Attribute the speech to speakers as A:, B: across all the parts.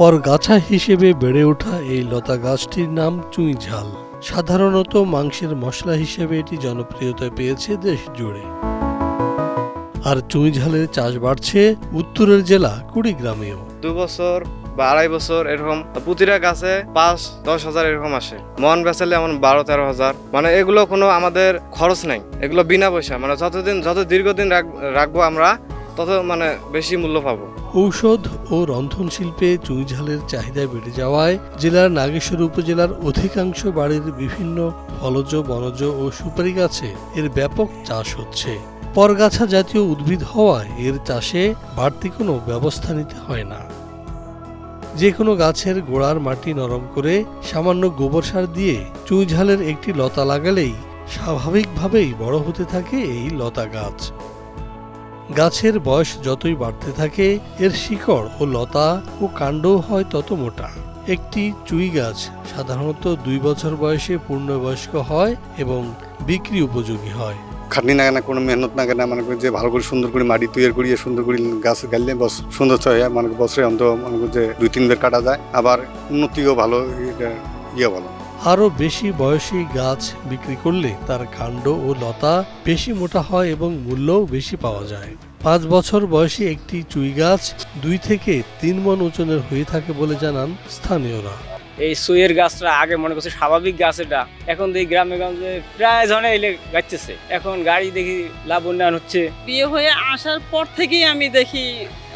A: পরগাছা হিসেবে বেড়ে ওঠা এই লতা গাছটির নাম চুই ঝাল। সাধারণত মাংসের মশলা হিসেবে এটি জনপ্রিয়তা পেয়েছে দেশ জুড়ে। আর চুই ঝালের চাষ বাড়ছে উত্তরের জেলা কুড়িগ্রামেও।
B: দু বছর বা আড়াই বছর এরকম প্রতিটা গাছে পাঁচ, দশ হাজার এরকম আসে। মন বেচালে এমন বারো, তেরো হাজার। মানে এগুলো কোনো আমাদের খরচ নাই। এগুলো বিনা পয়সা। মানে যতদিন, যত দীর্ঘদিন রাখব আমরা তত মানে বেশি মূল্য পাবো।
A: ঔষধ ও রন্ধন শিল্পে চুই ঝালের চাহিদা বেড়ে যাওয়ায় জেলার নাগেশ্বর উপজেলার অধিকাংশ বাড়ির বিভিন্ন ফলজ, বনজ ও সুপারি গাছে এর ব্যাপক চাষ হচ্ছে। পরগাছা জাতীয় উদ্ভিদ হওয়ায় এর চাষে বাড়তি কোনো ব্যবস্থা নিতে হয় না। যে কোনো গাছের গোড়ার মাটি নরম করে সামান্য গোবর সার দিয়ে চুই ঝালের একটি লতা লাগালেই স্বাভাবিকভাবেই বড় হতে থাকে এই লতা গাছ। গাছের বয়স যতই বাড়তে থাকে, এর শিকড় ও লতা ও কাণ্ডও হয় তত মোটা। একটি চুই গাছ সাধারণত দুই বছর বয়সে পূর্ণবয়স্ক হয় এবং বিক্রি উপযোগী হয়।
C: খাটনি না কেনা, কোনো মেহনত না কেনা মানে যে ভালো করে সুন্দর করে মাটি তৈরি করিয়ে, সুন্দর করে গাছ গাইলে সুন্দর হয় মানে বছরে অন্ত মনে যে দুই তিনবার কাটা যায়। আবার উন্নতিও ভালো ইয়ে ভালো।
A: আরও বেশি বয়সী গাছ বিক্রি করলে তার কাণ্ড ও লতা বেশি মোটা হয় এবং মূল্যও বেশি পাওয়া যায়। পাঁচ বছর বয়সী একটি চুই গাছ দুই থেকে তিন মন ওজনের হয়ে থাকে বলে জানান স্থানীয়রা।
D: এই সুইয়ের গাছটা আগে মনে করছে স্বাভাবিক গাছ এটা। এখন দেখি গ্রামে গঞ্জে প্রায় জনে এলে গাইতেছে। এখন গাড়ি দেখি লাভ উন্নয়ন হচ্ছে।
E: বিয়ে হয়ে আসার পর থেকেই আমি দেখি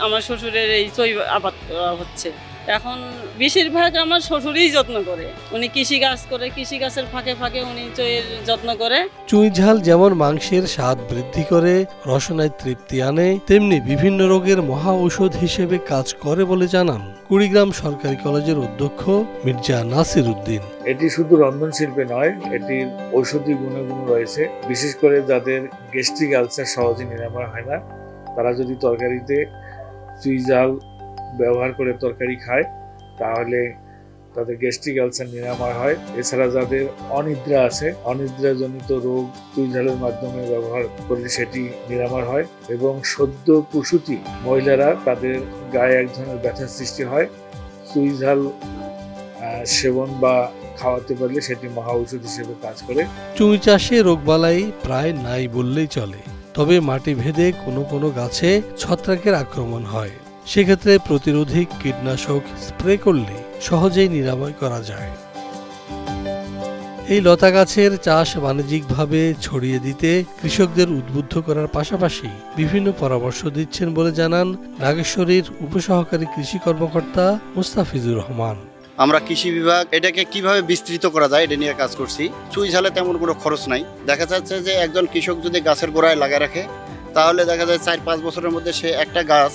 E: আমার শ্বশুরের এই চই আবাদ হচ্ছে। এখন বেশিরভাগ আমার শ্বশুরই যত্ন করে। উনি কৃষি কাজ করে কৃষি গাছের ফাঁকে ফাঁকে উনি চইয়ের যত্ন করে।
A: চুই ঝাল যেমন মাংসের স্বাদ বৃদ্ধি করে রসনায় তৃপ্তি আনে তেমনি বিভিন্ন রোগের মহা ঔষধ হিসেবে কাজ করে বলে জানান কুড়িগ্রাম সরকারি কলেজের অধ্যক্ষ মির্জা নাসির উদ্দিন।
F: এটি শুধু রন্ধন শিল্পে নয় এটির ঔষধি গুণগুণ রয়েছে। বিশেষ করে যাদের গ্যাস্ট্রিক আলসার সহজে নিরাময় হয় না তারা যদি তরকারিতে চুই জাল ব্যবহার করে তরকারি খায়, তাহলে তাদের গ্যাস্ট্রিক আলসার নিরাময় হয়। এছাড়া যাদের অনিদ্রা আছে, অনিদ্রাজনিত রোগ চুই ঝালের মাধ্যমে ব্যবহার করলে সেটি নিরাময় হয় এবং সদ্য প্রসূতি মহিলারা তাদের গায়ে এক ধরনের ব্যথার সৃষ্টি হয়। তুই ঝাল সেবন বা খাওয়াতে পারলে সেটি মহা ঔষধ হিসেবে কাজ করে।
A: চুই চাষে রোগবালাই প্রায় নাই বললেই চলে, তবে মাটি ভেদে কোনো কোনো গাছে ছত্রাকের আক্রমণ হয়। সেক্ষেত্রে প্রতিরোধী কীটনাশক স্প্রে করলে সহজেই নিরাময় করা যায়। এই লতা গাছের চাষ বাণিজ্যিকভাবে ছড়িয়ে দিতে কৃষকদের উদ্বুদ্ধ করার পাশাপাশি বিভিন্ন পরামর্শ দিচ্ছেন বলে জানান নাগেশ্বরীর উপসহকারী কৃষি কর্মকর্তা মুস্তাফিজুর রহমান।
C: আমরা কৃষি বিভাগ, এটাকে কীভাবে বিস্তৃত করা যায় এটা নিয়ে কাজ করছি। চুই ঝালে তেমন কোনো খরচ নাই। দেখা যাচ্ছে যে একজন কৃষক যদি গাছের গোড়ায় লাগা রাখে, তাহলে দেখা যায় চার পাঁচ বছরের মধ্যে সে একটা গাছ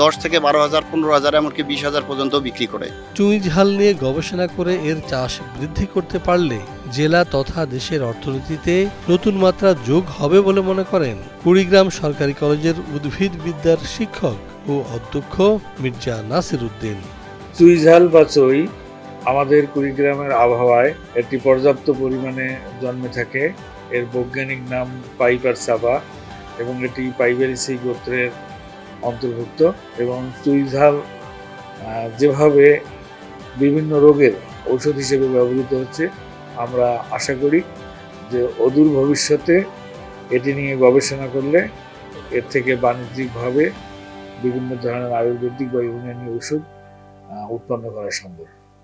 C: দশ থেকে বারো হাজার পনেরো হাজার এমনকি বিশ হাজার পর্যন্ত বিক্রি করে।
A: চুই ঝাল নিয়ে গবেষণা করে এর চাষ বৃদ্ধি করতে পারলে জেলা তথা দেশের অর্থনীতিতে নতুন মাত্রা যোগ হবে বলে মনে করেন কুড়িগ্রাম সরকারি কলেজের উদ্ভিদ বিদ্যার শিক্ষক ও অধ্যক্ষ মির্জা নাসির উদ্দিন।
F: চুই ঝাল বা চই আমাদের কুড়িগ্রামের আবহাওয়ায় এটি পর্যাপ্ত পরিমাণে জন্মে থাকে। এর বৈজ্ঞানিক নাম পাইপার সাবা এবং এটি পাইবেরিসি গোত্রের অন্তর্ভুক্ত এবং চুই ঝাল যেভাবে বিভিন্ন রোগের ঔষধ হিসেবে ব্যবহৃত হচ্ছে, আমরা আশা করি যে অদূর ভবিষ্যতে এটি নিয়ে গবেষণা করলে এর থেকে বাণিজ্যিকভাবে বিভিন্ন ধরনের আয়ুর্বেদিক বা ইউনানি ওষুধ উৎপন্ন করা সম্ভব।